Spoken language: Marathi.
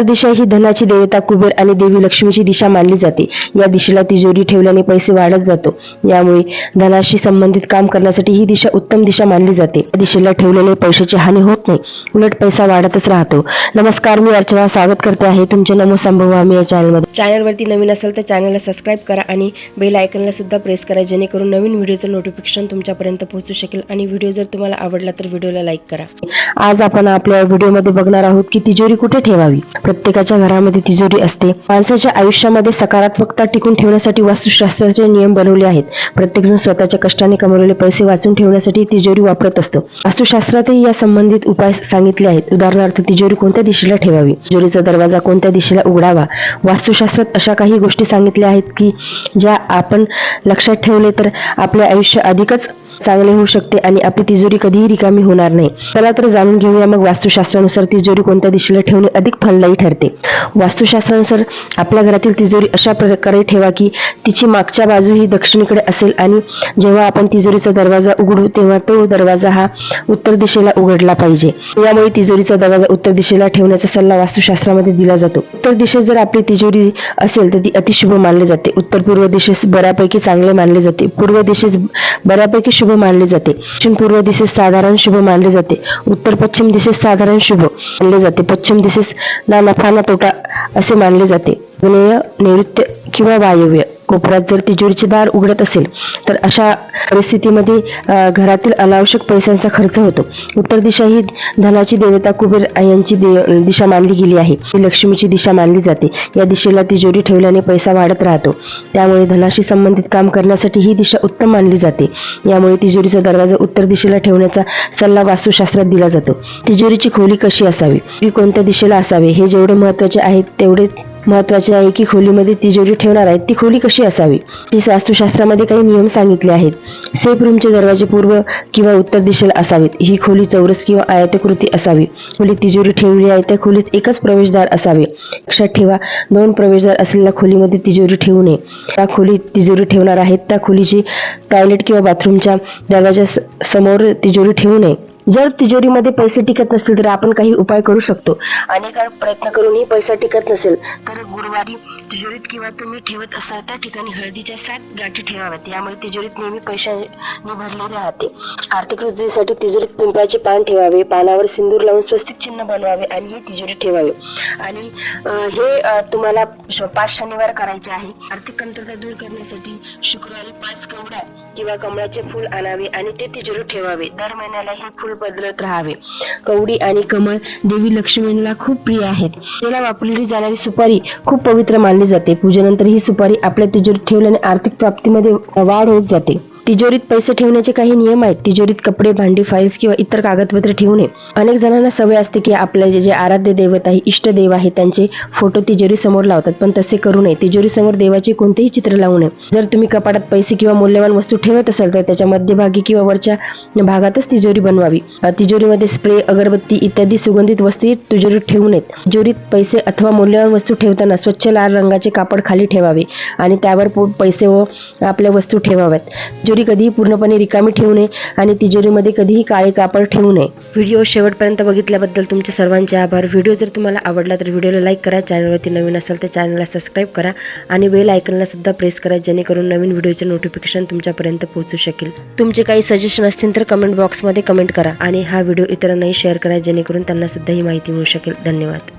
उत्तर दिशा ही धनाची देवता कुबेर आणि देवी लक्ष्मीची दिशा मानली जाते. या दिशेला तिजोरी ठेवल्याने पैसे वाढत जातो. यामुळे धनाशी संबंधित काम करण्यासाठी ही दिशा उत्तम दिशा मानली जाते. या दिशेला ठेवलेले पैशाची हानी होत नाही. उलट पैसा वाढतच राहतो. नमस्कार मी अर्चना स्वागत करते आहे तुमचे नमो संभव आम्ही या चॅनलमध्ये चॅनलवरती नवीन असेल तर चॅनलला सबस्क्राईब करा आणि बेल आयकनला सुद्धा प्रेस करा जेणेकरून नवीन व्हिडिओचं नोटिफिकेशन तुमच्यापर्यंत पोहोचू शकेल आणि व्हिडिओ जर तुम्हाला आवडला तर व्हिडिओला लाईक करा. आज आपण आपल्या व्हिडिओमध्ये बघणार आहोत की तिजोरी कुठे ठेवावी? प्रत्येकाच्या घरामध्ये तिजोरी असते. माणसाच्या आयुष्यामध्ये सकारात्मकता टिकून ठेवण्यासाठी वास्तुशास्त्राचे नियम बनवले आहेत. प्रत्येकजण स्वतःच्या कष्टाने कमवलेले पैसे वाचून ठेवण्यासाठी तिजोरी वापरत असतो. वास्तुशास्त्रातही या संबंधित उपाय सांगितले आहेत. उदाहरणार्थ तिजोरी कोणत्या दिशेला ठेवावी? तिजोरीचा दरवाजा कोणत्या दिशेला उघडावा? वास्तुशास्त्रात अशा काही गोष्टी सांगितल्या आहेत की ज्या आपण लक्षात ठेवले तर आपले आयुष्य अधिकच चांगले होऊ शकते आणि आपली तिजोरी कधीही रिकामी होणार नाही. चला तर जाणून घेऊया मग वास्तुशास्त्रानुसार तिजोरी कोणत्या दिशेला ठेवणे अधिक फलदायी ठरते. वास्तुशास्त्रानुसार आपल्या घरातील तिजोरी अशा प्रकारे ठेवा की तिची मागच्या बाजू ही दक्षिणेकडे असेल आणि जेव्हा आपण तिजोरीचा दरवाजा उघडू तेव्हा तो दरवाजा हा उत्तर दिशेला उघडला पाहिजे. यामुळे तिजोरीचा दरवाजा उत्तर दिशेला ठेवण्याचा सल्ला वास्तुशास्त्रामध्ये दिला जातो. उत्तर दिशेत जर आपली तिजोरी असेल तर ती अतिशुभ मानली जाते. उत्तर पूर्व दिशेस बऱ्यापैकी चांगले मानले जाते. पूर्व दिशेस बऱ्यापैकी शुभ शुभ मानले जाते. दक्षिण पूर्व दिशेस साधारण शुभ मानले जाते. उत्तर पश्चिम दिशेस साधारण शुभ मानले जाते. पश्चिम दिशेस ना नफा ना तोटा असे मानले जाते. नैऋत्य किंवा वायव्य कोपऱ्यात जर तिजोरीचे दार उघडत असेल तर अशा परिस्थितीमध्ये घरातील अनावश्यक पैशांचा खर्च होतो. उत्तर दिशा ही धनाची देवता कुबेर यांची दे- दिशा मानली गेली आहे. ही लक्ष्मीची दिशा मानली जाते. या दिशेला तिजोरी ठेवल्याने पैसा वाढत राहतो. त्यामुळे धनाशी संबंधित काम करण्यासाठी ही दिशा उत्तम मानली जाते. यामुळे तिजोरीचा दरवाजा उत्तर दिशेला ठेवण्याचा सल्ला वास्तुशास्त्रात दिला जातो. तिजोरीची खोली कशी असावी? ती कोणत्या दिशेला असावी? हे जेवढे महत्त्वाचे आहेत तेवढे महत्त्वाचे आहे की खोलीमध्ये तिजोरी ठेवणार आहेत ती खोली कशी असावी? ती वास्तुशास्त्रामध्ये काही नियम सांगितले आहेत. सेफ रूमचे दरवाजे पूर्व किंवा उत्तर दिशेला असावेत. ही खोली चौरस किंवा आयतकृती असावी. खोली तिजोरी ठेवली आहे त्या खोलीत एकच प्रवेशद्वार असावे. लक्षात ठेवा दोन प्रवेशद्वार असलेल्या खोलीमध्ये तिजोरी ठेवू नये. त्या खोलीत तिजोरी ठेवणार आहेत त्या खोलीची टॉयलेट किंवा बाथरूमच्या दरवाजा स- समोर तिजोरी ठेवू नये. जर तिजोरीमध्ये पैसे टिकत नसतील तर आपण काही उपाय करू शकतो. अनेक प्रयत्न करूनही पैसा टिकत नसेल तर गुरुवारी तिजोरीत किंवा तुम्ही ठेवत असाल त्या ठिकाणी हळदीच्या सात गाठी ठेवाव्यात. यामुळे तिजोरीत नेहमी पैशाने भरलेली राहते. आर्थिक वृद्धीसाठी तिजोरीत पिंपळाचे पान ठेवावे पानावर सिंदूर लावून स्वस्तिक चिन्ह बनवावे आणि हे तिजोरी ठेवावे. आणि हे तुम्हाला श- पाच शनिवार करायचे आहे. आर्थिक कमतरता दूर करण्यासाठी शुक्रवारी पाच कवडा किंवा कमळाचे फूल आणावे आणि ते तिजोरीत ठेवावे. दर महिन्याला हे फुल बदलत राहावे. कवडी आणि कमळ देवी लक्ष्मीला खूप प्रिय आहेत. त्याला वापरली जाणारी सुपारी खूप पवित्र मानली जाते. पूजेनंतर ही सुपारी आपल्या तिजोरीत ठेवल्याने आर्थिक प्राप्तीमध्ये वाढ होत जाते. तिजोरीत पैसे ठेवण्याचे काही नियम आहेत. तिजोरीत कपडे भांडी फाईल्स किंवा इतर कागदपत्रे ठेवू नये. अनेक जणांना सवय असते की आपले जे- जे आराध्य दैवत आहे इष्टदेव आहे त्यांचे फोटो तिजोरी समोर लावतात. पण तसे करू नये. तिजोरी समोर देवाचे कोणतेही चित्र लावू नये. जर तुम्ही कपाटात पैसे किंवा मौल्यवान वस्तू ठेवत असाल तर त्याच्या मध्यभागी किंवा वरच्या भागातच तिजोरी बनवावी. तिजोरीमध्ये स्प्रे अगरबत्ती इत्यादी सुगंधित वस्तू तिजोरीत ठेवू नयेत. तिजोरीत पैसे अथवा मौल्यवान वस्तू ठेवताना स्वच्छ लाल रंगाचे कापड खाली ठेवावे आणि त्यावर पो- पैसे व आपल्या वस्तू ठेवाव्यात. तिजोरी कधीही पूर्णपणे रिकामी ठेवू नये आणि तिजोरीमध्ये कधीही काळे कापड ठेवू नये. व्हिडिओ शेवटपर्यंत बघितल्याबद्दल तुमचे सर्वांचे आभार. व्हिडिओ जर तुम्हाला आवडला तर व्हिडिओला लाईक करा चॅनलवरती नवीन असेल तर चॅनलला सबस्क्राईब करा आणि बेल आयकनला सुद्धा प्रेस करा जेणेकरून नवीन व्हिडिओचे नोटिफिकेशन तुमच्यापर्यंत पोहोचू शकेल. तुमचे काही सजेशन असतील तर कमेंट बॉक्समध्ये कमेंट करा आणि हा व्हिडिओ इतरांनाही शेअर करा जेणेकरून त्यांना सुद्धा ही माहिती मिळू शकेल. धन्यवाद.